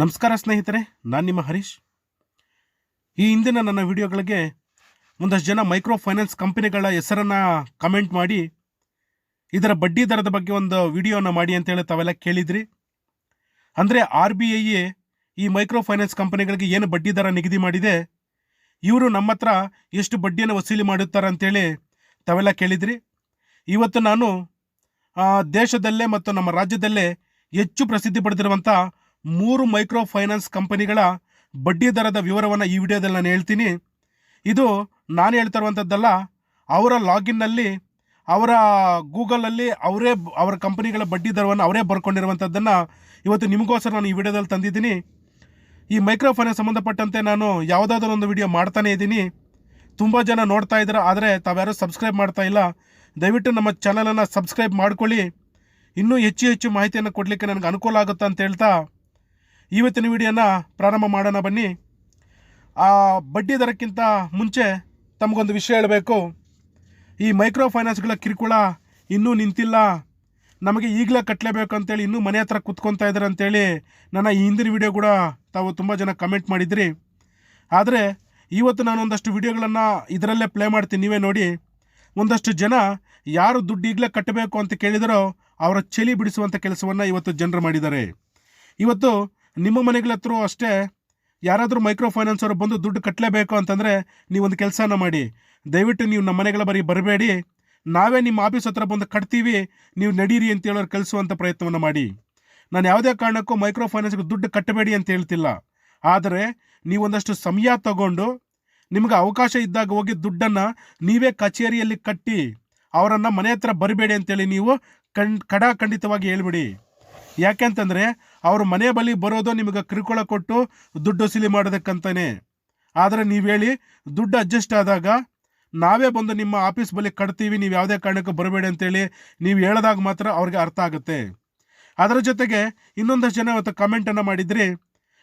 ನಮಸ್ಕಾರ ಸ್ನೇಹಿತರೆ, ನಾನು ನಿಮ್ಮ ಹರೀಶ್. ಈ ಹಿಂದಿನ ನನ್ನ ವಿಡಿಯೋಗಳಿಗೆ ಒಂದಷ್ಟು ಜನ ಮೈಕ್ರೋ ಫೈನಾನ್ಸ್ ಕಂಪನಿಗಳ ಹೆಸರನ್ನು ಕಮೆಂಟ್ ಮಾಡಿ, ಇದರ ಬಡ್ಡಿ ದರದ ಬಗ್ಗೆ ಒಂದು ವಿಡಿಯೋನ ಮಾಡಿ ಅಂತೇಳಿ ತಾವೆಲ್ಲ ಕೇಳಿದ್ರಿ. ಅಂದರೆ ಆರ್ ಬಿ ಐ ಈ ಮೈಕ್ರೋ ಫೈನಾನ್ಸ್ ಕಂಪನಿಗಳಿಗೆ ಏನು ಬಡ್ಡಿ ದರ ನಿಗದಿ ಮಾಡಿದೆ, ಇವರು ನಮ್ಮ ಹತ್ರ ಎಷ್ಟು ಬಡ್ಡಿಯನ್ನು ವಸೂಲಿ ಮಾಡುತ್ತಾರೆ ಅಂತೇಳಿ ತಾವೆಲ್ಲ ಕೇಳಿದ್ರಿ. ಇವತ್ತು ನಾನು ದೇಶದಲ್ಲೇ ಮತ್ತು ನಮ್ಮ ರಾಜ್ಯದಲ್ಲೇ ಹೆಚ್ಚು ಪ್ರಸಿದ್ಧಿ ಪಡೆದಿರುವಂಥ ಮೂರು ಮೈಕ್ರೋ ಫೈನಾನ್ಸ್ ಕಂಪನಿಗಳ ಬಡ್ಡಿ ದರದ ವಿವರವನ್ನು ಈ ವಿಡಿಯೋದಲ್ಲಿ ನಾನು ಹೇಳ್ತೀನಿ. ಇದು ನಾನು ಹೇಳ್ತಾ ಇರುವಂಥದ್ದಲ್ಲ ಅವರ ಲಾಗಿನ್ನಲ್ಲಿ, ಅವರ ಗೂಗಲಲ್ಲಿ ಅವರೇ ಅವರ ಕಂಪನಿಗಳ ಬಡ್ಡಿ ದರವನ್ನು ಅವರೇ ಬರ್ಕೊಂಡಿರುವಂಥದ್ದನ್ನು ಇವತ್ತು ನಿಮಗೋಸ್ಕರ ನಾನು ಈ ವಿಡಿಯೋದಲ್ಲಿ ತಂದಿದ್ದೀನಿ. ಈ ಮೈಕ್ರೋ ಫೈನಾನ್ಸ್ ಸಂಬಂಧಪಟ್ಟಂತೆ ನಾನು ಯಾವುದಾದ್ರೂ ಒಂದು ವಿಡಿಯೋ ಮಾಡ್ತಾನೇ ಇದ್ದೀನಿ. ತುಂಬ ಜನ ನೋಡ್ತಾ ಇದ್ದಾರೆ, ಆದರೆ ತಾವ್ಯಾರೂ ಸಬ್ಸ್ಕ್ರೈಬ್ ಮಾಡ್ತಾ ಇಲ್ಲ. ದಯವಿಟ್ಟು ನಮ್ಮ ಚಾನಲನ್ನು ಸಬ್ಸ್ಕ್ರೈಬ್ ಮಾಡ್ಕೊಳ್ಳಿ. ಇನ್ನೂ ಹೆಚ್ಚು ಹೆಚ್ಚು ಮಾಹಿತಿಯನ್ನು ಕೊಡಲಿಕ್ಕೆ ನನಗೆ ಅನುಕೂಲ ಆಗುತ್ತೆ ಅಂತ ಹೇಳ್ತಾ ಇವತ್ತಿನ ವಿಡಿಯೋನ ಪ್ರಾರಂಭ ಮಾಡೋಣ ಬನ್ನಿ. ಆ ಬಡ್ಡಿ ದರಕ್ಕಿಂತ ಮುಂಚೆ ತಮಗೊಂದು ವಿಷಯ ಹೇಳಬೇಕು. ಈ ಮೈಕ್ರೋ ಫೈನಾನ್ಸ್ಗಳ ಕಿರುಕುಳ ಇನ್ನೂ ನಿಂತಿಲ್ಲ. ನಮಗೆ ಈಗಲೇ ಕಟ್ಟಲೇಬೇಕು ಅಂತೇಳಿ ಇನ್ನೂ ಮನೆ ಹತ್ರ ಕುತ್ಕೊತಾ ಇದ್ದಾರೆ ಅಂತೇಳಿ ನನ್ನ ಈ ಹಿಂದಿನ ವಿಡಿಯೋ ಕೂಡ ತಾವು ತುಂಬ ಜನ ಕಮೆಂಟ್ ಮಾಡಿದ್ರಿ. ಆದರೆ ಇವತ್ತು ನಾನು ಒಂದಷ್ಟು ವಿಡಿಯೋಗಳನ್ನು ಇದರಲ್ಲೇ ಪ್ಲೇ ಮಾಡ್ತೀನಿ. ನೀವೇ ನೋಡಿ. ಒಂದಷ್ಟು ಜನ ಯಾರು ದುಡ್ಡು ಈಗಲೇ ಕಟ್ಟಬೇಕು ಅಂತ ಕೇಳಿದರೋ ಅವರ ಚಳಿ ಬಿಡಿಸುವಂಥ ಕೆಲಸವನ್ನು ಇವತ್ತು ಜನರು ಮಾಡಿದ್ದಾರೆ. ಇವತ್ತು ನಿಮ್ಮ ಮನೆಗಳ ಹತ್ರ ಅಷ್ಟೇ. ಯಾರಾದರೂ ಮೈಕ್ರೋ ಫೈನಾನ್ಸ್ ಅವರು ಬಂದು ದುಡ್ಡು ಕಟ್ಟಲೇಬೇಕು ಅಂತಂದರೆ ನೀವೊಂದು ಕೆಲಸನ ಮಾಡಿ. ದಯವಿಟ್ಟು ನೀವು ನಮ್ಮ ಮನೆಗಳ ಬರೀ ಬರಬೇಡಿ. ನಾವೇ ನಿಮ್ಮ ಆಫೀಸ್ ಹತ್ರ ಬಂದು ಕಟ್ತೀವಿ. ನೀವು ನಡೀರಿ ಅಂತ ಹೇಳೋರು ಕಲಿಸುವಂಥ ಪ್ರಯತ್ನವನ್ನು ಮಾಡಿ. ನಾನು ಯಾವುದೇ ಕಾರಣಕ್ಕೂ ಮೈಕ್ರೋ ಫೈನಾನ್ಸ್ಗೆ ದುಡ್ಡು ಕಟ್ಟಬೇಡಿ ಅಂತ ಹೇಳ್ತಿಲ್ಲ. ಆದರೆ ನೀವೊಂದಷ್ಟು ಸಮಯ ತಗೊಂಡು ನಿಮಗೆ ಅವಕಾಶ ಇದ್ದಾಗ ಹೋಗಿ ದುಡ್ಡನ್ನು ನೀವೇ ಕಚೇರಿಯಲ್ಲಿ ಕಟ್ಟಿ ಅವರನ್ನು ಮನೆ ಹತ್ರ ಬರಬೇಡಿ ಅಂತೇಳಿ ನೀವು ಕಣ್ ಕಡಾಖಂಡಿತವಾಗಿ ಹೇಳ್ಬಿಡಿ. ಯಾಕೆಂತಂದರೆ ಅವರು ಮನೆ ಬಳಿ ಬರೋದು ನಿಮಗೆ ಕಿರುಕುಳ ಕೊಟ್ಟು ದುಡ್ಡು ವಸೂಲಿ ಮಾಡೋದಕ್ಕಂತಾನೆ. ಆದರೆ ನೀವು ಹೇಳಿ, ದುಡ್ಡು ಅಡ್ಜಸ್ಟ್ ಆದಾಗ ನಾವೇ ಬಂದು ನಿಮ್ಮ ಆಫೀಸ್ ಬಳಿ ಕಟ್ತೀವಿ, ನೀವು ಯಾವುದೇ ಕಾರಣಕ್ಕೂ ಬರಬೇಡಿ ಅಂತೇಳಿ ನೀವು ಹೇಳಿದಾಗ ಮಾತ್ರ ಅವ್ರಿಗೆ ಅರ್ಥ ಆಗುತ್ತೆ. ಅದರ ಜೊತೆಗೆ ಇನ್ನೊಂದಷ್ಟು ಜನ ಇವತ್ತು ಕಮೆಂಟನ್ನು ಮಾಡಿದ್ರಿ,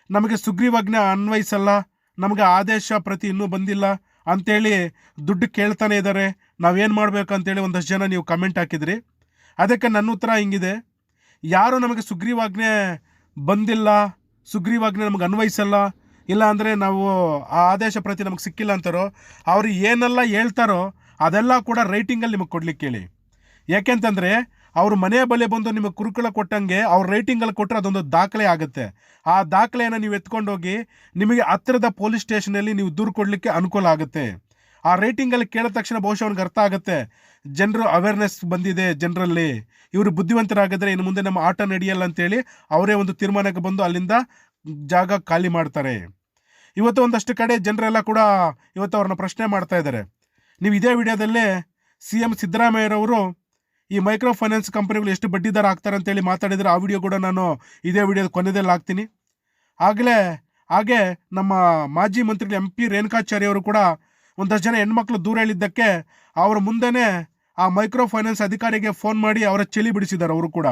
ನಮಗೆ ಸುಗ್ರೀವಾಜ್ಞೆ ಅನ್ವಯಿಸಲ್ಲ, ನಮಗೆ ಆದೇಶ ಪ್ರತಿ ಇನ್ನೂ ಬಂದಿಲ್ಲ ಅಂತೇಳಿ ದುಡ್ಡು ಕೇಳ್ತಾನೆ ಇದ್ದಾರೆ, ನಾವೇನು ಮಾಡಬೇಕು ಅಂತೇಳಿ ಒಂದಷ್ಟು ಜನ ನೀವು ಕಮೆಂಟ್ ಹಾಕಿದ್ರಿ. ಅದಕ್ಕೆ ನನ್ನ ಉತ್ತರ ಹಿಂಗಿದೆ. ಯಾರು ನಮಗೆ ಸುಗ್ರೀವಾಜ್ಞೆ ಬಂದಿಲ್ಲ, ಸುಗ್ರೀವಾಜ್ಞೆ ನಮಗೆ ಅನ್ವಯಿಸಲ್ಲ ಇಲ್ಲ ಅಂದರೆ ನಾವು ಆ ಆದೇಶ ಪ್ರತಿ ನಮಗೆ ಸಿಕ್ಕಿಲ್ಲ ಅಂತಾರೋ, ಅವರು ಏನೆಲ್ಲ ಹೇಳ್ತಾರೋ ಅದೆಲ್ಲ ಕೂಡ ರೈಟಿಂಗಲ್ಲಿ ನಿಮಗೆ ಕೊಡ್ಲಿಕ್ಕೆ ಹೇಳಿ ಯಾಕೆಂತಂದರೆ, ಅವರು ಮನೆ ಬಲೆ ಬಂದು ನಿಮಗೆ ಕುರುಕುಳ ಕೊಟ್ಟಂಗೆ ಅವ್ರ ರೈಟಿಂಗಲ್ಲಿ ಕೊಟ್ಟರೆ ಅದೊಂದು ದಾಖಲೆ ಆಗುತ್ತೆ. ಆ ದಾಖಲೆಯನ್ನು ನೀವು ಎತ್ಕೊಂಡೋಗಿ ನಿಮಗೆ ಹತ್ತಿರದ ಪೊಲೀಸ್ ಸ್ಟೇಷನಲ್ಲಿ ನೀವು ದೂರು ಕೊಡಲಿಕ್ಕೆ ಅನುಕೂಲ ಆಗುತ್ತೆ. ಆ ರೈಟಿಂಗಲ್ಲಿ ಕೇಳಿದ ತಕ್ಷಣ ಬಹುಶಃ ಅವ್ನಿಗೆ ಅರ್ಥ ಆಗುತ್ತೆ. ಜನರು ಅವೇರ್ನೆಸ್ ಬಂದಿದೆ ಜನರಲ್ಲಿ. ಇವರು ಬುದ್ಧಿವಂತರಾಗಿದ್ರೆ ಇನ್ನು ಮುಂದೆ ನಮ್ಮ ಆಟ ನಡೆಯಲ್ಲ ಅಂತೇಳಿ ಅವರೇ ಒಂದು ತೀರ್ಮಾನಕ್ಕೆ ಬಂದು ಅಲ್ಲಿಂದ ಜಾಗ ಖಾಲಿ ಮಾಡ್ತಾರೆ. ಇವತ್ತು ಒಂದಷ್ಟು ಕಡೆ ಜನರೆಲ್ಲ ಕೂಡ ಇವತ್ತು ಅವ್ರನ್ನ ಪ್ರಶ್ನೆ ಮಾಡ್ತಾ ಇದ್ದಾರೆ. ನೀವು ಇದೇ ವಿಡಿಯೋದಲ್ಲೇ ಸಿ ಎಂ ಸಿದ್ದರಾಮಯ್ಯರವರು ಈ ಮೈಕ್ರೋ ಫೈನಾನ್ಸ್ ಕಂಪನಿಗಳು ಎಷ್ಟು ಬಡ್ಡಿದಾರ ಆಗ್ತಾರೆ ಅಂತೇಳಿ ಮಾತಾಡಿದರೆ ಆ ವಿಡಿಯೋ ಕೂಡ ನಾನು ಇದೇ ವಿಡಿಯೋದ ಕೊನೆಯಲ್ಲಿ ಹಾಕ್ತೀನಿ. ಆಗಲೇ, ಹಾಗೆ ನಮ್ಮ ಮಾಜಿ ಮಂತ್ರಿಗಳು ಎಂ ಪಿ ರೇಣುಕಾಚಾರ್ಯವರು ಕೂಡ ಒಂದಷ್ಟು ಜನ ಹೆಣ್ಮಕ್ಳು ದೂರ ಹೇಳಿದ್ದಕ್ಕೆ ಅವರ ಮುಂದೆನೇ ಆ ಮೈಕ್ರೋ ಫೈನಾನ್ಸ್ ಅಧಿಕಾರಿಗೆ ಫೋನ್ ಮಾಡಿ ಅವರ ಚಳಿ ಬಿಡಿಸಿದ್ದಾರೆ ಅವರು ಕೂಡ.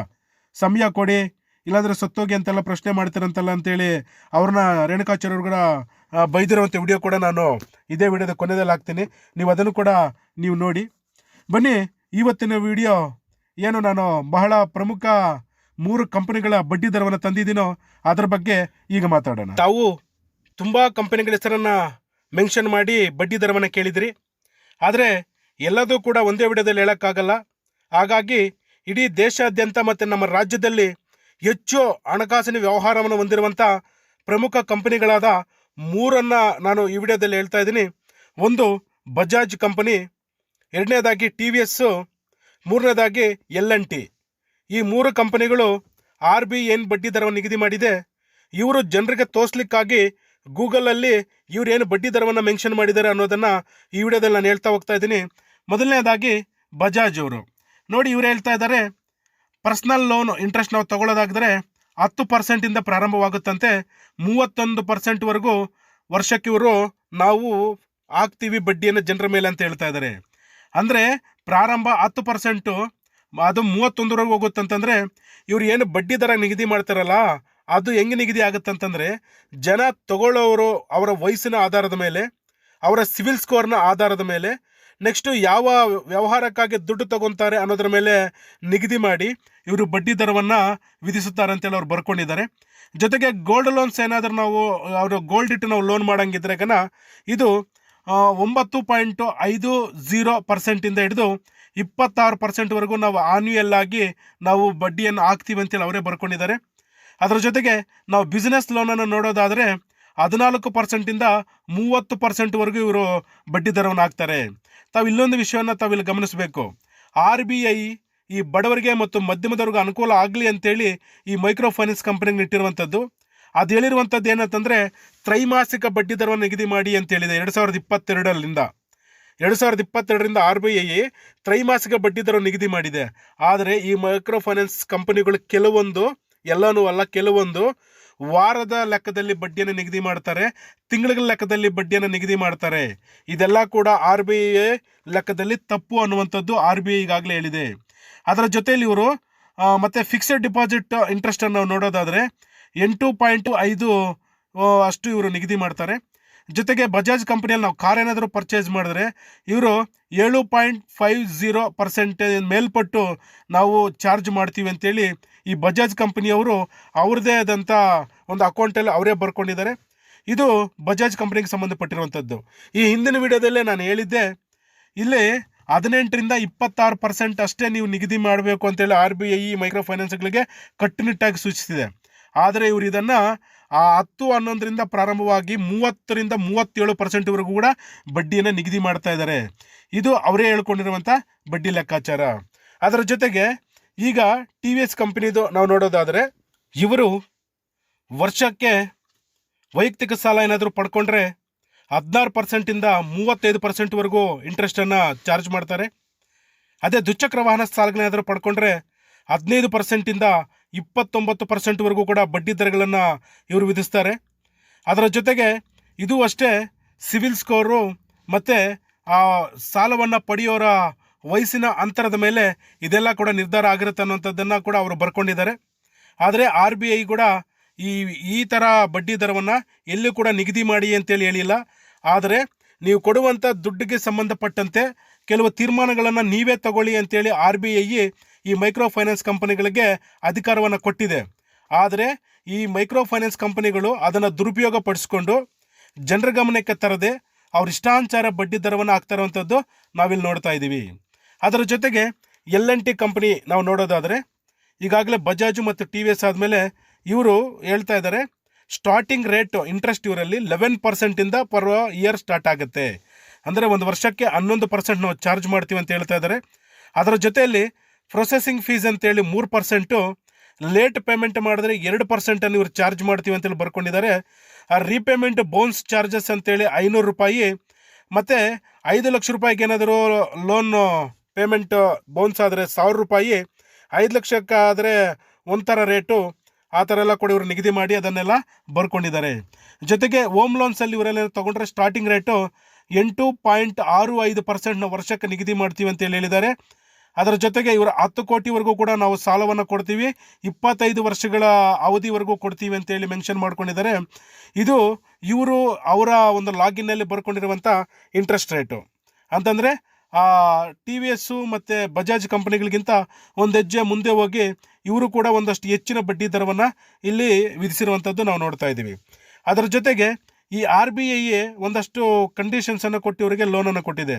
ಸಮಯ ಕೊಡಿ, ಇಲ್ಲಾಂದರೆ ಸತ್ತೋಗಿ ಅಂತೆಲ್ಲ ಪ್ರಶ್ನೆ ಮಾಡ್ತಾರಂತಲ್ಲ ಅಂತೇಳಿ ಅವ್ರನ್ನ ರೇಣುಕಾಚಾರ್ಯ ಅವರು ಕೂಡ ಬೈದಿರುವಂಥ ವಿಡಿಯೋ ಕೂಡ ನಾನು ಇದೇ ವಿಡಿಯೋದ ಕೊನೆಯಲ್ಲಿ ಹಾಕ್ತೀನಿ. ನೀವು ಅದನ್ನು ಕೂಡ ನೀವು ನೋಡಿ. ಬನ್ನಿ, ಇವತ್ತಿನ ವಿಡಿಯೋ ಏನು ನಾನು ಬಹಳ ಪ್ರಮುಖ ಮೂರು ಕಂಪನಿಗಳ ಬಡ್ಡಿ ದರವನ್ನು ತಂದಿದ್ದೀನೋ ಅದರ ಬಗ್ಗೆ ಈಗ ಮಾತಾಡೋಣ. ತಾವು ತುಂಬ ಕಂಪನಿಗಳ ಹೆಸರನ್ನು ಮೆನ್ಷನ್ ಮಾಡಿ ಬಡ್ಡಿ ದರವನ್ನು ಕೇಳಿದಿರಿ. ಆದರೆ ಎಲ್ಲದೂ ಕೂಡ ಒಂದೇ ವಿಡಿಯೋದಲ್ಲಿ ಹೇಳೋಕ್ಕಾಗಲ್ಲ. ಹಾಗಾಗಿ ಇಡೀ ದೇಶಾದ್ಯಂತ ಮತ್ತು ನಮ್ಮ ರಾಜ್ಯದಲ್ಲಿ ಹೆಚ್ಚು ಹಣಕಾಸಿನ ವ್ಯವಹಾರವನ್ನು ಹೊಂದಿರುವಂಥ ಪ್ರಮುಖ ಕಂಪನಿಗಳಾದ ಮೂರನ್ನು ನಾನು ಈ ವಿಡಿಯೋದಲ್ಲಿ ಹೇಳ್ತಾ ಇದ್ದೀನಿ. ಒಂದು ಬಜಾಜ್ ಕಂಪನಿ, ಎರಡನೇದಾಗಿ ಟಿ ವಿ ಎಸ್ಸು ಮೂರನೇದಾಗಿ ಎಲ್ ಎನ್ ಟಿ. ಈ ಮೂರು ಕಂಪನಿಗಳು ಆರ್ ಬಿ ಎನ್ ಬಡ್ಡಿ ದರವನ್ನು ನಿಗದಿ ಮಾಡಿದೆ. ಇವರು ಜನರಿಗೆ ತೋರಿಸ್ಲಿಕ್ಕಾಗಿ ಗೂಗಲಲ್ಲಿ ಇವ್ರು ಏನು ಬಡ್ಡಿ ದರವನ್ನು ಮೆನ್ಷನ್ ಮಾಡಿದ್ದಾರೆ ಅನ್ನೋದನ್ನು ಈ ವಿಡಿಯೋದಲ್ಲಿ ನಾನು ಹೇಳ್ತಾ ಹೋಗ್ತಾ ಇದ್ದೀನಿ. ಮೊದಲನೇದಾಗಿ ಬಜಾಜ್ ಅವರು ನೋಡಿ ಇವ್ರು ಹೇಳ್ತಾ ಇದ್ದಾರೆ, ಪರ್ಸ್ನಲ್ ಲೋನ್ ಇಂಟ್ರೆಸ್ಟ್ ನಾವು ತಗೊಳ್ಳೋದಾಗಿದ್ರೆ ಹತ್ತು ಪರ್ಸೆಂಟಿಂದ ಪ್ರಾರಂಭವಾಗುತ್ತಂತೆ, ಮೂವತ್ತೊಂದು ಪರ್ಸೆಂಟ್ವರೆಗೂ ವರ್ಷಕ್ಕೆ ಇವರು ನಾವು ಹಾಕ್ತೀವಿ ಬಡ್ಡಿಯನ್ನು ಜನರ ಮೇಲೆ ಅಂತ ಹೇಳ್ತಾ ಇದ್ದಾರೆ. ಅಂದರೆ ಪ್ರಾರಂಭ ಹತ್ತು ಪರ್ಸೆಂಟು, ಅದು ಮೂವತ್ತೊಂದರವರೆಗೂ ಹೋಗುತ್ತಂತಂದರೆ ಇವ್ರು ಏನು ಬಡ್ಡಿ ದರ ನಿಗದಿ ಮಾಡ್ತಾರಲ್ಲ ಅದು ಹೆಂಗೆ ನಿಗದಿ ಆಗುತ್ತಂತಂದರೆ ಜನ ತಗೊಳ್ಳೋರು ಅವರ ವಯಸ್ಸಿನ ಆಧಾರದ ಮೇಲೆ, ಅವರ ಸಿವಿಲ್ ಸ್ಕೋರ್ನ ಆಧಾರದ ಮೇಲೆ, ನೆಕ್ಸ್ಟು ಯಾವ ವ್ಯವಹಾರಕ್ಕಾಗಿ ದುಡ್ಡು ತಗೊತಾರೆ ಅನ್ನೋದ್ರ ಮೇಲೆ ನಿಗದಿ ಮಾಡಿ ಇವರು ಬಡ್ಡಿ ದರವನ್ನು ವಿಧಿಸುತ್ತಾರೆ ಅಂತೇಳಿ ಅವ್ರು ಬರ್ಕೊಂಡಿದ್ದಾರೆ. ಜೊತೆಗೆ ಗೋಲ್ಡ್ ಲೋನ್ಸ್ ಏನಾದರೂ ನಾವು, ಅವರು ಗೋಲ್ಡ್ ಇಟ್ಟು ನಾವು ಲೋನ್ ಮಾಡಂಗಿದ್ರೆ ಕನ ಇದು ಒಂಬತ್ತು ಪಾಯಿಂಟು ಐದು ಝೀರೋ ಪರ್ಸೆಂಟಿಂದ ಹಿಡಿದು ಇಪ್ಪತ್ತಾರು ಪರ್ಸೆಂಟ್ವರೆಗೂ ನಾವು ಆನ್ಯುಯಲ್ ಆಗಿ ನಾವು ಬಡ್ಡಿಯನ್ನು ಹಾಕ್ತೀವಿ ಅಂತೇಳಿ ಅವರೇ ಬರ್ಕೊಂಡಿದ್ದಾರೆ. ಅದರ ಜೊತೆಗೆ ನಾವು ಬಿಸ್ನೆಸ್ ಲೋನನ್ನು ನೋಡೋದಾದರೆ ಹದಿನಾಲ್ಕು ಪರ್ಸೆಂಟಿಂದ ಮೂವತ್ತು ಪರ್ಸೆಂಟ್ವರೆಗೂ ಇವರು ಬಡ್ಡಿ ದರವನ್ನು ಹಾಕ್ತಾರೆ. ತಾವು ಇಲ್ಲೊಂದು ವಿಷಯವನ್ನು ತಾವಿಲ್ಲಿ ಗಮನಿಸಬೇಕು. ಆರ್ ಬಿ ಐ ಈ ಬಡವರಿಗೆ ಮತ್ತು ಮಧ್ಯಮದವರಿಗೆ ಅನುಕೂಲ ಆಗಲಿ ಅಂತೇಳಿ ಈ ಮೈಕ್ರೋ ಫೈನಾನ್ಸ್ ಕಂಪ್ನಿಗೆ ಇಟ್ಟಿರುವಂಥದ್ದು. ಅದು ಹೇಳಿರುವಂಥದ್ದು ಏನಂತಂದರೆ ತ್ರೈಮಾಸಿಕ ಬಡ್ಡಿ ದರವನ್ನು ನಿಗದಿ ಮಾಡಿ ಅಂತ ಹೇಳಿದೆ ಎರಡು ಸಾವಿರದ ಇಪ್ಪತ್ತೆರಡರಿಂದ. ಎರಡು ಸಾವಿರದ ಇಪ್ಪತ್ತೆರಡರಿಂದ ಆರ್ ಬಿ ಐ ತ್ರೈಮಾಸಿಕ ಬಡ್ಡಿ ನಿಗದಿ ಮಾಡಿದೆ. ಆದರೆ ಈ ಮೈಕ್ರೋ ಫೈನಾನ್ಸ್ ಕಂಪನಿಗಳು ಕೆಲವೊಂದು ಎಲ್ಲನೂ ಅಲ್ಲ, ಕೆಲವೊಂದು ವಾರದ ಲೆಕ್ಕದಲ್ಲಿ ಬಡ್ಡಿಯನ್ನು ನಿಗದಿ ಮಾಡ್ತಾರೆ ತಿಂಗಳ ಲೆಕ್ಕದಲ್ಲಿ ಬಡ್ಡಿಯನ್ನು ನಿಗದಿ ಮಾಡ್ತಾರೆ. ಇದೆಲ್ಲ ಕೂಡ ಆರ್ ಬಿ ಐ ಲೆಕ್ಕದಲ್ಲಿ ತಪ್ಪು ಅನ್ನುವಂಥದ್ದು ಆರ್ ಬಿ ಐ ಈಗಾಗಲೇ ಹೇಳಿದೆ. ಅದರ ಜೊತೆಯಲ್ಲಿ ಇವರು ಮತ್ತು ಫಿಕ್ಸೆಡ್ ಡಿಪಾಸಿಟ್ ಇಂಟ್ರೆಸ್ಟನ್ನು ನಾವು ನೋಡೋದಾದರೆ ಎಂಟು ಪಾಯಿಂಟು ಐದು ಅಷ್ಟು ಇವರು ನಿಗದಿ ಮಾಡ್ತಾರೆ. ಜೊತೆಗೆ ಬಜಾಜ್ ಕಂಪನಿಯಲ್ಲಿ ನಾವು ಕಾರ್ ಏನಾದರೂ ಪರ್ಚೇಸ್ ಮಾಡಿದ್ರೆ ಇವರು ಏಳು ಪಾಯಿಂಟ್ ಫೈವ್ ಝೀರೋ ಪರ್ಸೆಂಟೇಜ್ ಮೇಲ್ಪಟ್ಟು ನಾವು ಚಾರ್ಜ್ ಮಾಡ್ತೀವಿ ಅಂತೇಳಿ ಈ ಬಜಾಜ್ ಕಂಪನಿಯವರು ಅವ್ರದ್ದೇ ಆದಂಥ ಒಂದು ಅಕೌಂಟಲ್ಲಿ ಅವರೇ ಬರ್ಕೊಂಡಿದ್ದಾರೆ. ಇದು ಬಜಾಜ್ ಕಂಪ್ನಿಗೆ ಸಂಬಂಧಪಟ್ಟಿರುವಂಥದ್ದು ಈ ಹಿಂದಿನ ವಿಡಿಯೋದಲ್ಲೇ ನಾನು ಹೇಳಿದ್ದೆ, ಇಲ್ಲಿ ಹದಿನೆಂಟರಿಂದ ಇಪ್ಪತ್ತಾರು ಪರ್ಸೆಂಟ್ ಅಷ್ಟೇ ನೀವು ನಿಗದಿ ಮಾಡಬೇಕು ಅಂತೇಳಿ ಆರ್ ಬಿ ಐ ಮೈಕ್ರೋ ಫೈನಾನ್ಸ್ಗಳಿಗೆ ಕಟ್ಟುನಿಟ್ಟಾಗಿ ಸೂಚಿಸಿದೆ ಆದರೆ ಇವರು ಇದನ್ನು ಆ ಹತ್ತು ಹನ್ನೊಂದರಿಂದ ಪ್ರಾರಂಭವಾಗಿ ಮೂವತ್ತರಿಂದ ಮೂವತ್ತೇಳು ಪರ್ಸೆಂಟ್ವರೆಗೂ ಕೂಡ ಬಡ್ಡಿಯನ್ನು ನಿಗದಿ ಮಾಡ್ತಾ ಇದ್ದಾರೆ. ಇದು ಅವರೇ ಹೇಳ್ಕೊಂಡಿರುವಂಥ ಬಡ್ಡಿ ಲೆಕ್ಕಾಚಾರ. ಅದರ ಜೊತೆಗೆ ಈಗ ಟಿ ವಿ ಎಸ್ ಕಂಪನಿದು ನಾವು ನೋಡೋದಾದರೆ ಇವರು ವರ್ಷಕ್ಕೆ ವೈಯಕ್ತಿಕ ಸಾಲ ಏನಾದರೂ ಪಡ್ಕೊಂಡ್ರೆ ಹದಿನಾರು ಪರ್ಸೆಂಟಿಂದ ಮೂವತ್ತೈದು ಪರ್ಸೆಂಟ್ವರೆಗೂ ಇಂಟ್ರೆಸ್ಟನ್ನು ಚಾರ್ಜ್ ಮಾಡ್ತಾರೆ. ಅದೇ ದ್ವಿಚಕ್ರ ವಾಹನ ಸಾಲಗಳೇನಾದರೂ ಪಡ್ಕೊಂಡ್ರೆ ಹದಿನೈದು ಪರ್ಸೆಂಟಿಂದ ಇಪ್ಪತ್ತೊಂಬತ್ತು ಪರ್ಸೆಂಟ್ವರೆಗೂ ಕೂಡ ಬಡ್ಡಿ ದರಗಳನ್ನು ಇವರು ವಿಧಿಸ್ತಾರೆ. ಅದರ ಜೊತೆಗೆ ಇದು ಅಷ್ಟೇ ಸಿವಿಲ್ ಸ್ಕೋರು ಮತ್ತು ಆ ಸಾಲವನ್ನು ಪಡೆಯೋರ ವಯಸ್ಸಿನ ಅಂತರದ ಮೇಲೆ ಇದೆಲ್ಲ ಕೂಡ ನಿರ್ಧಾರ ಆಗಿರುತ್ತೆ ಅನ್ನೋಂಥದ್ದನ್ನು ಕೂಡ ಅವರು ಬರ್ಕೊಂಡಿದ್ದಾರೆ. ಆದರೆ ಆರ್ ಬಿ ಐ ಕೂಡ ಈ ಈ ಥರ ಬಡ್ಡಿ ದರವನ್ನು ಎಲ್ಲೂ ಕೂಡ ನಿಗದಿ ಮಾಡಿ ಅಂತೇಳಿ ಹೇಳಿಲ್ಲ. ಆದರೆ ನೀವು ಕೊಡುವಂಥ ದುಡ್ಡಿಗೆ ಸಂಬಂಧಪಟ್ಟಂತೆ ಕೆಲವು ತೀರ್ಮಾನಗಳನ್ನು ನೀವೇ ತಗೊಳ್ಳಿ ಅಂತೇಳಿ ಆರ್ ಬಿ ಐ ಈ ಮೈಕ್ರೋ ಫೈನಾನ್ಸ್ ಕಂಪನಿಗಳಿಗೆ ಅಧಿಕಾರವನ್ನು ಕೊಟ್ಟಿದೆ. ಆದರೆ ಈ ಮೈಕ್ರೋ ಫೈನಾನ್ಸ್ ಕಂಪನಿಗಳು ಅದನ್ನು ದುರುಪಯೋಗ ಪಡಿಸ್ಕೊಂಡು ಜನರ ಗಮನಕ್ಕೆ ತರದೆ ಅವ್ರ ಇಷ್ಟಾಂಚಾರ ಬಡ್ಡಿ ದರವನ್ನು ಹಾಕ್ತಾ ಇರುವಂಥದ್ದು ನಾವಿಲ್ಲಿ ನೋಡ್ತಾ ಇದ್ದೀವಿ. ಅದರ ಜೊತೆಗೆ ಎಲ್ ಎನ್ ಟಿ ಕಂಪ್ನಿ ನಾವು ನೋಡೋದಾದರೆ ಈಗಾಗಲೇ ಬಜಾಜು ಮತ್ತು ಟಿ ವಿ ಎಸ್ ಆದಮೇಲೆ ಇವರು ಹೇಳ್ತಾ ಇದ್ದಾರೆ ಸ್ಟಾರ್ಟಿಂಗ್ ರೇಟು ಇಂಟ್ರೆಸ್ಟ್ ಇವರಲ್ಲಿ ಲೆವೆನ್ ಪರ್ಸೆಂಟಿಂದ ಪರ್ ಇಯರ್ ಸ್ಟಾರ್ಟ್ ಆಗುತ್ತೆ. ಅಂದರೆ ಒಂದು ವರ್ಷಕ್ಕೆ ಹನ್ನೊಂದು ಪರ್ಸೆಂಟ್ ನಾವು ಚಾರ್ಜ್ ಮಾಡ್ತೀವಿ ಅಂತ ಹೇಳ್ತಾ ಇದ್ದಾರೆ. ಅದರ ಜೊತೆಯಲ್ಲಿ ಪ್ರೊಸೆಸಿಂಗ್ ಫೀಸ್ ಅಂತೇಳಿ ಮೂರು ಪರ್ಸೆಂಟು ಲೇಟ್ ಪೇಮೆಂಟ್ ಮಾಡಿದ್ರೆ ಎರಡು ಪರ್ಸೆಂಟನ್ನು ಇವರು ಚಾರ್ಜ್ ಮಾಡ್ತೀವಿ ಅಂತೇಳಿ ಬರ್ಕೊಂಡಿದ್ದಾರೆ. ಆ ರೀಪೇಮೆಂಟ್ ಬೌನ್ಸ್ ಚಾರ್ಜಸ್ ಅಂತೇಳಿ ಐನೂರು ರೂಪಾಯಿ, ಮತ್ತು ಐದು ಲಕ್ಷ ರೂಪಾಯಿಗೆ ಏನಾದರೂ ಲೋನ್ ಪೇಮೆಂಟ್ ಬೌನ್ಸ್ ಆದರೆ ಸಾವಿರ ರೂಪಾಯಿ, ಐದು ಲಕ್ಷಕ್ಕಾದರೆ ಒಂಥರ ರೇಟು. ಆ ಥರ ಎಲ್ಲ ಕೂಡ ಇವರು ನಿಗದಿ ಮಾಡಿ ಅದನ್ನೆಲ್ಲ ಬರ್ಕೊಂಡಿದ್ದಾರೆ. ಜೊತೆಗೆ ಹೋಮ್ ಲೋನ್ಸಲ್ಲಿ ಇವರೆಲ್ಲ ತೊಗೊಂಡ್ರೆ ಸ್ಟಾರ್ಟಿಂಗ್ ರೇಟು ಎಂಟು ಪಾಯಿಂಟ್ ಆರು ಐದು ಪರ್ಸೆಂಟ್ನ ವರ್ಷಕ್ಕೆ ನಿಗದಿ ಮಾಡ್ತೀವಿ ಅಂತೇಳಿ ಹೇಳಿದ್ದಾರೆ. ಅದರ ಜೊತೆಗೆ ಇವರು ಹತ್ತು ಕೋಟಿವರೆಗೂ ಕೂಡ ನಾವು ಸಾಲವನ್ನು ಕೊಡ್ತೀವಿ, ಇಪ್ಪತ್ತೈದು ವರ್ಷಗಳ ಅವಧಿವರೆಗೂ ಕೊಡ್ತೀವಿ ಅಂತೇಳಿ ಮೆನ್ಷನ್ ಮಾಡ್ಕೊಂಡಿದ್ದಾರೆ. ಇದು ಇವರು ಅವರ ಒಂದು ಲಾಗಿನ್ನಲ್ಲಿ ಬರ್ಕೊಂಡಿರುವಂಥ ಇಂಟ್ರೆಸ್ಟ್ ರೇಟು ಅಂತಂದರೆ ಟಿ ವಿ ಎಸ್ಸು ಮತ್ತು ಬಜಾಜ್ ಕಂಪ್ನಿಗಳಿಗಿಂತ ಒಂದು ಹೆಜ್ಜೆ ಮುಂದೆ ಹೋಗಿ ಇವರು ಕೂಡ ಒಂದಷ್ಟು ಹೆಚ್ಚಿನ ಬಡ್ಡಿ ದರವನ್ನು ಇಲ್ಲಿ ವಿಧಿಸಿರುವಂಥದ್ದು ನಾವು ನೋಡ್ತಾ ಇದ್ದೀವಿ. ಅದರ ಜೊತೆಗೆ ಈ ಆರ್ ಬಿ ಐ ಒಂದಷ್ಟು ಕಂಡೀಷನ್ಸನ್ನು ಕೊಟ್ಟು ಇವರಿಗೆ ಲೋನನ್ನು ಕೊಟ್ಟಿದೆ.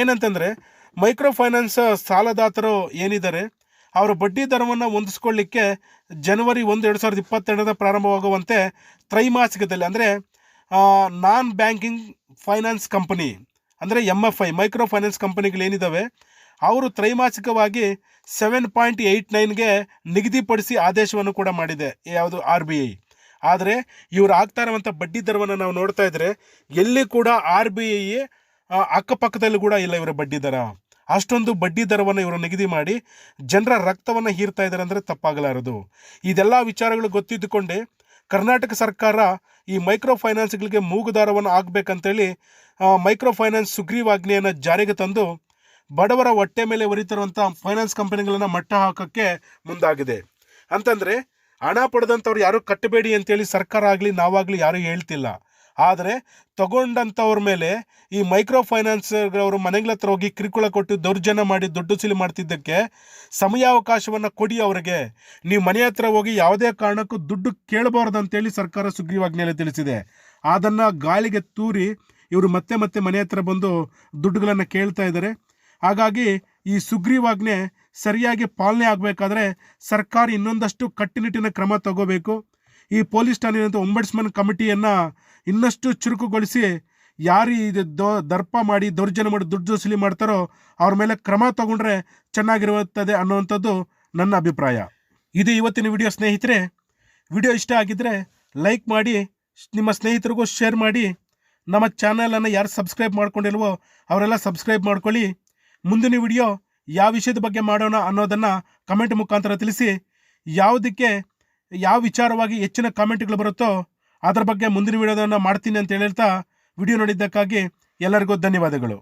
ಏನಂತಂದರೆ ಮೈಕ್ರೋ ಫೈನಾನ್ಸ್ ಸಾಲದಾತರು ಏನಿದ್ದಾರೆ, ಅವರ ಬಡ್ಡಿ ದರವನ್ನು ಹೊಂದಿಸ್ಕೊಳ್ಳಿಕ್ಕೆ ಜನವರಿ ಒಂದು ಎರಡು ಸಾವಿರದ ಇಪ್ಪತ್ತೆರಡರ ಪ್ರಾರಂಭವಾಗುವಂತೆ ತ್ರೈಮಾಸಿಕದಲ್ಲಿ, ಅಂದರೆ ನಾನ್ ಬ್ಯಾಂಕಿಂಗ್ ಫೈನಾನ್ಸ್ ಕಂಪನಿ ಅಂದರೆ M F I micro finance ಕಂಪನಿಗಳೇನಿದ್ದಾವೆ ಅವರು ತ್ರೈಮಾಸಿಕವಾಗಿ ಸೆವೆನ್ ಪಾಯಿಂಟ್ ಏಯ್ಟ್ ನೈನ್ಗೆ ನಿಗದಿಪಡಿಸಿ ಆದೇಶವನ್ನು ಕೂಡ ಮಾಡಿದೆ, ಯಾವುದು ಆರ್ ಬಿ ಐ ಆದರೆ ಇವರು ಆಗ್ತಾ ಇರುವಂಥ ಬಡ್ಡಿ ದರವನ್ನು ನಾವು ನೋಡ್ತಾ ಇದ್ರೆ, ಎಲ್ಲಿ ಕೂಡ ಆರ್ ಬಿ ಐ ಅಕ್ಕಪಕ್ಕದಲ್ಲಿ ಕೂಡ ಇಲ್ಲ ಇವರ ಬಡ್ಡಿ ದರ. ಅಷ್ಟೊಂದು ಬಡ್ಡಿ ದರವನ್ನು ಇವರು ನಿಗದಿ ಮಾಡಿ, ಜನರ ರಕ್ತವನ್ನು ಹೀರ್ತಾ ಇದ್ದಾರೆ ಅಂದರೆ ತಪ್ಪಾಗಲಾರದು. ಇದೆಲ್ಲ ವಿಚಾರಗಳು ಗೊತ್ತಿದ್ದುಕೊಂಡೇ ಕರ್ನಾಟಕ ಸರ್ಕಾರ ಈ ಮೈಕ್ರೋ ಫೈನಾನ್ಸ್ಗಳಿಗೆ ಮೂಗುದಾರವನ್ನು ಆಗಬೇಕಂತೇಳಿ ಮೈಕ್ರೋ ಫೈನಾನ್ಸ್ ಸುಗ್ರೀವಾಜ್ಞೆಯನ್ನು ಜಾರಿಗೆ ತಂದು ಬಡವರ ಹೊಟ್ಟೆ ಮೇಲೆ ಹೊರಿತಿರುವಂಥ ಫೈನಾನ್ಸ್ ಕಂಪನಿಗಳನ್ನು ಮಟ್ಟ ಹಾಕೋಕ್ಕೆ ಮುಂದಾಗಿದೆ. ಅಂತಂದರೆ ಹಣ ಪಡೆದಂಥವ್ರು ಯಾರೂ ಕಟ್ಟಬೇಡಿ ಅಂತೇಳಿ ಸರ್ಕಾರ ಆಗಲಿ ನಾವಾಗಲಿ ಯಾರೂ ಹೇಳ್ತಿಲ್ಲ. ಆದರೆ ತಗೊಂಡಂಥವ್ರ ಮೇಲೆ ಈ ಮೈಕ್ರೋ ಫೈನಾನ್ಸ್ಗಳವರು ಮನೆಗಳ ಹತ್ರ ಹೋಗಿ ಕಿರುಕುಳ ಕೊಟ್ಟು ದೌರ್ಜನ್ಯ ಮಾಡಿ ದುಡ್ಡು ಸಿಲು ಮಾಡ್ತಿದ್ದಕ್ಕೆ ಸಮಯಾವಕಾಶವನ್ನು ಕೊಡಿ ಅವರಿಗೆ. ನೀವು ಮನೆ ಹತ್ರ ಹೋಗಿ ಯಾವುದೇ ಕಾರಣಕ್ಕೂ ದುಡ್ಡು ಕೇಳಬಾರ್ದು ಅಂತೇಳಿ ಸರ್ಕಾರ ಸುಗ್ರೀವಾಜ್ಞೆಯಲ್ಲಿ ತಿಳಿಸಿದೆ. ಅದನ್ನು ಗಾಳಿಗೆ ತೂರಿ ಇವರು ಮತ್ತೆ ಮತ್ತೆ ಮನೆ ಹತ್ರ ಬಂದು ದುಡ್ಡುಗಳನ್ನು ಕೇಳ್ತಾ ಇದ್ದಾರೆ. ಹಾಗಾಗಿ ಈ ಸುಗ್ರೀವಾಜ್ಞೆ ಸರಿಯಾಗಿ ಪಾಲನೆ ಆಗಬೇಕಾದ್ರೆ ಸರ್ಕಾರ ಇನ್ನೊಂದಷ್ಟು ಕಟ್ಟುನಿಟ್ಟಿನ ಕ್ರಮ ತಗೋಬೇಕು. ಈ ಪೊಲೀಸ್ ಠಾಣೆಯಂಥ ಒಂಬಡ್ಸ್ಮನ್ ಕಮಿಟಿಯನ್ನು ಇನ್ನಷ್ಟು ಚುರುಕುಗೊಳಿಸಿ ಯಾರು ಇದು ದೋ, ದರ್ಪ ಮಾಡಿ ದೌರ್ಜನ್ಯ ಮಾಡಿ ದುಡ್ಡು ವಸೂಲಿ ಮಾಡ್ತಾರೋ ಅವ್ರ ಮೇಲೆ ಕ್ರಮ ತಗೊಂಡ್ರೆ ಚೆನ್ನಾಗಿರುತ್ತದೆ ಅನ್ನುವಂಥದ್ದು ನನ್ನ ಅಭಿಪ್ರಾಯ. ಇದು ಇವತ್ತಿನ ವಿಡಿಯೋ ಸ್ನೇಹಿತರೆ. ವಿಡಿಯೋ ಇಷ್ಟ ಆಗಿದ್ದರೆ ಲೈಕ್ ಮಾಡಿ ನಿಮ್ಮ ಸ್ನೇಹಿತರಿಗೂ ಶೇರ್ ಮಾಡಿ. ನಮ್ಮ ಚಾನಲನ್ನು ಯಾರು ಸಬ್ಸ್ಕ್ರೈಬ್ ಮಾಡ್ಕೊಂಡಿಲ್ವೋ ಅವರೆಲ್ಲ ಸಬ್ಸ್ಕ್ರೈಬ್ ಮಾಡ್ಕೊಳ್ಳಿ. ಮುಂದಿನ ವಿಡಿಯೋ ಯಾವ ವಿಷಯದ ಬಗ್ಗೆ ಮಾಡೋಣ ಅನ್ನೋದನ್ನು ಕಮೆಂಟ್ ಮುಖಾಂತರ ತಿಳಿಸಿ. ಯಾವುದಕ್ಕೆ, ಯಾವ ವಿಚಾರವಾಗಿ ಹೆಚ್ಚಿನ ಕಾಮೆಂಟ್ಗಳು ಬರುತ್ತೋ ಅದರ ಬಗ್ಗೆ ಮುಂದಿನ ವಿಡಿಯೋದನ್ನು ಮಾಡ್ತೀನಿ ಅಂತ ಹೇಳ್ತಾ ವಿಡಿಯೋ ನೋಡಿದ್ದಕ್ಕಾಗಿ ಎಲ್ಲರಿಗೂ ಧನ್ಯವಾದಗಳು.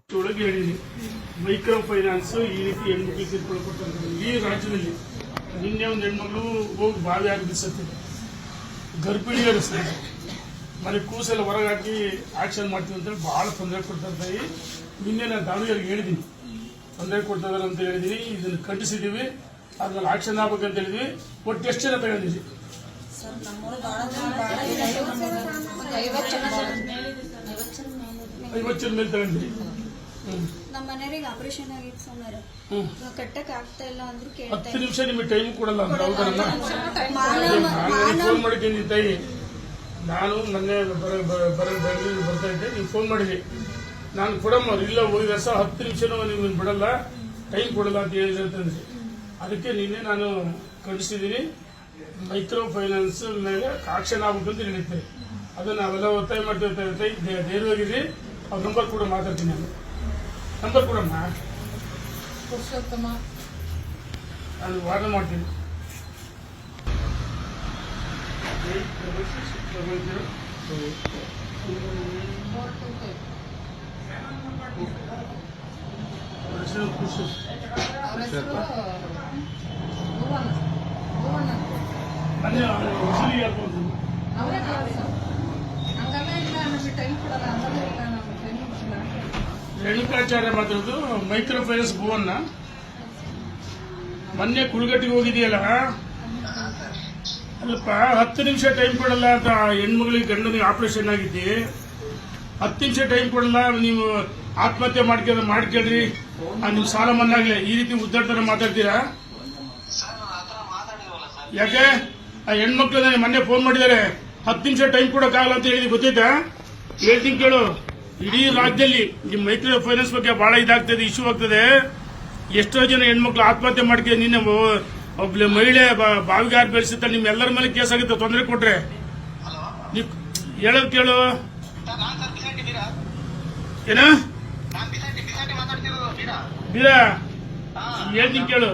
ಮೈಕ್ರೋ ಫೈನಾನ್ಸ್ ಈ ರೀತಿ ಈ ರಾಜ್ಯದಲ್ಲಿ ನಿನ್ನೆ ಒಂದು ಹೆಣ್ಮಗಳು ಹೋಗಿ ಬಾವಿ ಆಗಿ ಬಿಸತ್ತಿದೆ ಗರ್ಭಿಣಿಯರು ಸರ್ ಮನೆ ಕೂಸೆಲ್ಲ ಹೊರಗೆ ಹಾಕಿ ಆಕ್ಷನ್ ಮಾಡ್ತೀವಿ ಅಂತೇಳಿ ಭಾಳ ತೊಂದರೆ ಕೊಡ್ತಾ ತಾಯಿ ನಿನ್ನೆ ನಾನು ದಾವಣಗೆರೆಗೆ ಹೇಳಿದ್ದೀನಿ. ತೊಂದರೆ ಕೊಡ್ತಾ ಇದ್ದಾರೆ ಅಂತ ಹೇಳಿದ್ದೀನಿ. ಇದನ್ನು ಖಂಡಿಸಿದ್ದೀವಿ. ಅದ್ರಲ್ಲಿ ಆಕ್ಷನ್ ಆಗ್ಬೇಕಂತ ಹೇಳಿದ್ವಿ. ಒಟ್ಟು ಎಷ್ಟು ಜನ ತಗೊಂಡಿದ್ದೀವಿ ಐವತ್ತು ಜನ ಐವತ್ತು ಜನ ಮೇಲೆ ತಗೊಂಡಿದ್ದೀವಿ ಹ್ಞೂ ನಮ್ಮ ಮನೆಯವ್ರಿಗೆ ಆಪರೇಷನ್ ಆಗಿತ್ತು ಸುಮಾರು ಹ್ಞೂ ಕಟ್ಟಕ್ ಆಗ್ತಾ ಇಲ್ಲ ಅಂದ್ರು ಕೇಳ್ತಾ ಹತ್ತು ನಿಮಿಷ ನಿಮಗೆ ಟೈಮ್ ಕೊಡಲ್ಲ ಹೌದಲ್ಲ ಫೋನ್ ಮಾಡಿದ್ದೀನಿ ತಾಯಿ. ನಾನು ಮೊನ್ನೆ ಬರ ಬೆಂಗಳೂರಿಗೆ ಬರ್ತಾ ಇದ್ದೆ. ನೀವು ಫೋನ್ ಮಾಡಿದೆ ನಾನು ಕೊಡಮ್ಮ ಇಲ್ಲ ಹೋಗಿ ಸಹ ಹತ್ತು ನಿಮಿಷನೂ ನಿಮ್ಮನ್ನು ಬಿಡಲ್ಲ. ಟೈಮ್ ಕೊಡಲ್ಲ ಅಂತ ಹೇಳಿದ್ರೆ ಅಂತಂದ್ರೆ. ಅದಕ್ಕೆ ನಿನ್ನೆ ನಾನು ಖಂಡಿಸಿದ್ದೀನಿ. ಮೈಕ್ರೋ ಫೈನಾನ್ಸ್ ಮೇಲೆ ಆಕ್ಷನ್ ಆಗ್ಬೇಕಂತ ನಿಲ್ಲುತ್ತೆ ಅದನ್ನು ನಾವೆಲ್ಲ ಒತ್ತಾಯ ಮಾಡ್ತೀವಿ ಧೈರ್ಯವಾಗಿರಿ. ಅವ್ರ ನಂಬರ್ ಕೂಡ ಮಾತಾಡ್ತೀನಿ ನಾನು. ನಂಬರ್ ಕೊಡಮ್ಮ ನಾನು ವಾರ್ನ್ ಮಾಡ್ತೀನಿ. Eight double six double zero ಹೆಸರು ಖುಷಿ. ರೇಣುಕಾಚಾರ್ಯ ಮಾತಾಡೋದು ಮೈಕ್ರೋ ಫೈನಾನ್ಸ್ ಭುವನ್ನ. ಮೊನ್ನೆ ಕುಳಗಟ್ಟಿಗೆ ಹೋಗಿದೆಯಲ್ಲ ಅಲ್ಲಪ್ಪ ಹತ್ತು ನಿಮಿಷ ಟೈಮ್ ಕೊಡಲ್ಲ ಅಂತ ಹೆಣ್ಮಗಳಿಗೆ ಗಂಡನಿಗೆ ಆಪರೇಷನ್ ಆಗಿದ್ದಿ. ಹತ್ತು ನಿಮಿಷ ಟೈಮ್ ಕೊಡಲ್ಲ ನೀವು ಆತ್ಮಹತ್ಯೆ ಮಾಡ್ಕೊಂಡ್ರೆ ಮಾಡ್ಕೊಳ್ರಿ ಆ, ನೀವು ಸಾಲ ಮನ್ನಾಗ್ಲಿ. ಈ ರೀತಿ ಉದ್ದಾಡ್ತಾರೆ ಮಾತಾಡ್ತೀರಾ? ಯಾಕೆ? ಆ ಹೆಣ್ಮಕ್ಳು ನನಗೆ ಮೊನ್ನೆ ಫೋನ್ ಮಾಡಿದ್ದಾರೆ. ಹತ್ತು ನಿಮಿಷ ಟೈಮ್ ಕೊಡೋಕ್ಕಾಗಲ್ಲ ಅಂತ ಹೇಳಿದ್ವಿ ಗೊತ್ತೈತಾ ಹೇಳ್ತೀನಿ ಕೇಳು. ಇಡೀ ರಾಜ್ಯದಲ್ಲಿ ನಿಮ್ಮ ಮೈತ್ರಿ ಫೈನಾನ್ಸ್ ಬಗ್ಗೆ ಬಹಳ ಇದಾಗ್ತದೆ ಇಶ್ಯೂ ಆಗ್ತದೆ. ಎಷ್ಟೋ ಜನ ಹೆಣ್ಮಕ್ಳು ಆತ್ಮಹತ್ಯೆ ಮಾಡ್ಕೊಂಡು ನಿನ್ನೆ ಒಬ್ಬ ಮಹಿಳೆ ಬ- ಬೆಳೆಸಿದ್ದ ನಿಮ್ ಎಲ್ಲರ ನಿಮ್ಮೆಲ್ಲರ ಮೇಲೆ ಕೇಸ್ ಆಗುತ್ತೆ ತೊಂದರೆ ಕೊಟ್ರೆ. ನೀವು ಹೇಳೋದು ಕೇಳು. ಏನ? ಬೀರ ಹೇಳ್ತೀನಿ ಕೇಳು.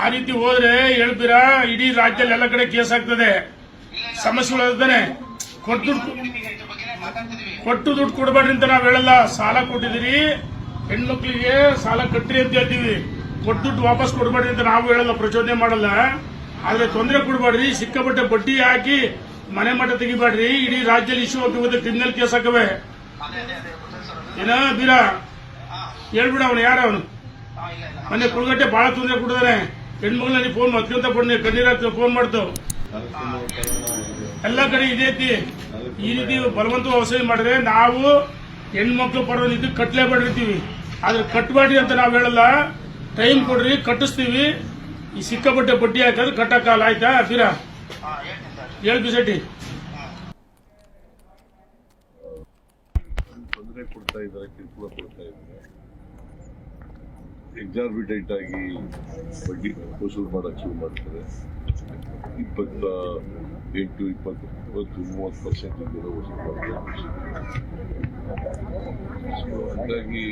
ಆ ರೀತಿ ಹೋದ್ರೆ ಹೇಳ್ಬೀರ ಇಡೀ ರಾಜ್ಯದಲ್ಲಿ ಎಲ್ಲ ಕಡೆ ಕೇಸ್ ಆಗ್ತದೆ. ಸಮಸ್ಯೆಗಳು ಇದ್ದಾನೆ. ಕೊಟ್ಟು ದುಡ್ಡು ಕೊಟ್ಟು ದುಡ್ಡು ಕೊಡಬೇಡ್ರಿ ಅಂತ ನಾವ್ ಹೇಳಲ್ಲ. ಸಾಲ ಕೊಟ್ಟಿದ್ದೀರಿ. ಹೆಣ್ಮಕ್ಳಿಗೆ ಸಾಲ ಕಟ್ಟ್ರಿ ಅಂತ ಹೇಳ್ತೀವಿ. ಕೊಟ್ಟು ದುಡ್ಡು ವಾಪಸ್ ಕೊಡಬೇಡ್ರಿ ಅಂತ ನಾವು ಹೇಳಲ್ಲ, ಪ್ರಚೋದನೆ ಮಾಡಲ್ಲ. ಆದ್ರೆ ತೊಂದರೆ ಕೊಡಬೇಡ್ರಿ. ಸಿಕ್ಕಾಪಟ್ಟೆ ಬಡ್ಡಿ ಹಾಕಿ ಮನೆ ಮಠ ತೆಗಿಬೇಡ್ರಿ. ಇಡೀ ರಾಜ್ಯದಲ್ಲಿ ಇಶ್ಯೂ ಹೋಗಿ ಕ್ರಿಮಿನಲ್ ಕೇಸ್ ಹಾಕವೆ. ಏನ ಬೀರ? ಹೇಳ್ಬಿಡ ಅವನು. ಯಾರ ಅವನು? ಮನೆ ಕುಳಗಟ್ಟೆ ಬಹಳ ತೊಂದರೆ ಕೊಟ್ಟಿದ್ದಾನೆ. ಹೆಣ್ಮಗಳನ್ನ ನೀವು ಫೋನ್ ಹತ್ಕೊಂತ ಪಡ್ನಿ ಕಣ್ಣೀರ ಫೋನ್ ಮಾಡ್ತು. ಎಲ್ಲ ಕಡೆ ಇದೇ ರೀತಿ ಈ ರೀತಿ ಬಲವಂತ ವ್ಯವಸಾಯ ಮಾಡಿದ್ರೆ ನಾವು ಹೆಣ್ಮಕ್ಳು ಪಡೋ ರೀತಿ ಕಟ್ಲೇಬೇಡಿರ್ತೀವಿ ಆದ್ರೆ ಕಟ್ಬೇಡ್ರಿ ಅಂತ ನಾವು ಹೇಳಲ್ಲ. ಟೈಮ್ ಕೊಡ್ರಿ, ಕಟ್ಟಿಸ್ತೀವಿ. ಈ ಸಿಕ್ಕಾಪಟ್ಟೆ ಬಡ್ಡಿ ಹಾಕೋದು ಕಟ್ಟಕ್ಕಾಗಲ್ಲ. ಆಯ್ತಾ ಬೀರ ಹೇಳ್ಬಿ ಬಿಸಟ್ಟಿ ತೊಂದರೆ ಕೊಡ್ತಾ ಇದ್ದಾರೆ ಕಿರುಕುಳ ಕೊಡ್ತಾ ಇದ್ದಾರೆ ಎಕ್ಸಾರ್ಬಿಟೆಂಟ್ ಆಗಿ ಬಡ್ಡಿ ವಸೂಲು ಮಾಡೋಕ್ಕೆ ಶುರು ಮಾಡ್ತಾರೆ. ಇಪ್ಪತ್ತ ಎಂಟು, ಇಪ್ಪತ್ತು ಇಪ್ಪತ್ತು, ಮೂವತ್ತು ಪರ್ಸೆಂಟ್ ಇದ್ದರೆ ವಸೂಲು ಮಾಡ್ತಾರೆ ಸೊ ಹಾಗಾಗಿ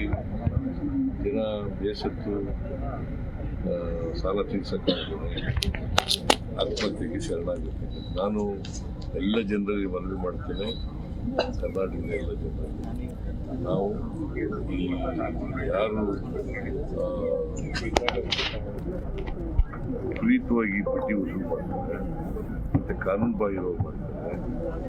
ಜನ ಬೇಸತ್ತು ಸಾಲ ತೀರ್ಸಕ್ಕಾಗದೆ ಆತ್ಮಹತ್ಯೆಗೆ ಶರಣಾಗುತ್ತೆ. ನಾನು ಎಲ್ಲ ಜನರಿಗೆ ಮನವಿ ಮಾಡ್ತೇನೆ. ಕರ್ನಾಟಕದ ಎಲ್ಲ ಜನರಿಗೆ ನಾವು ಈ ಯಾರು ಆ, ಪಟ್ಟಿ ವಸೂಲು ಮಾಡ್ತಾರೆ ಮತ್ತೆ ಕಾನೂನು ಬಾಹಿರವಾಗಿ ಮಾಡ್ತಾರೆ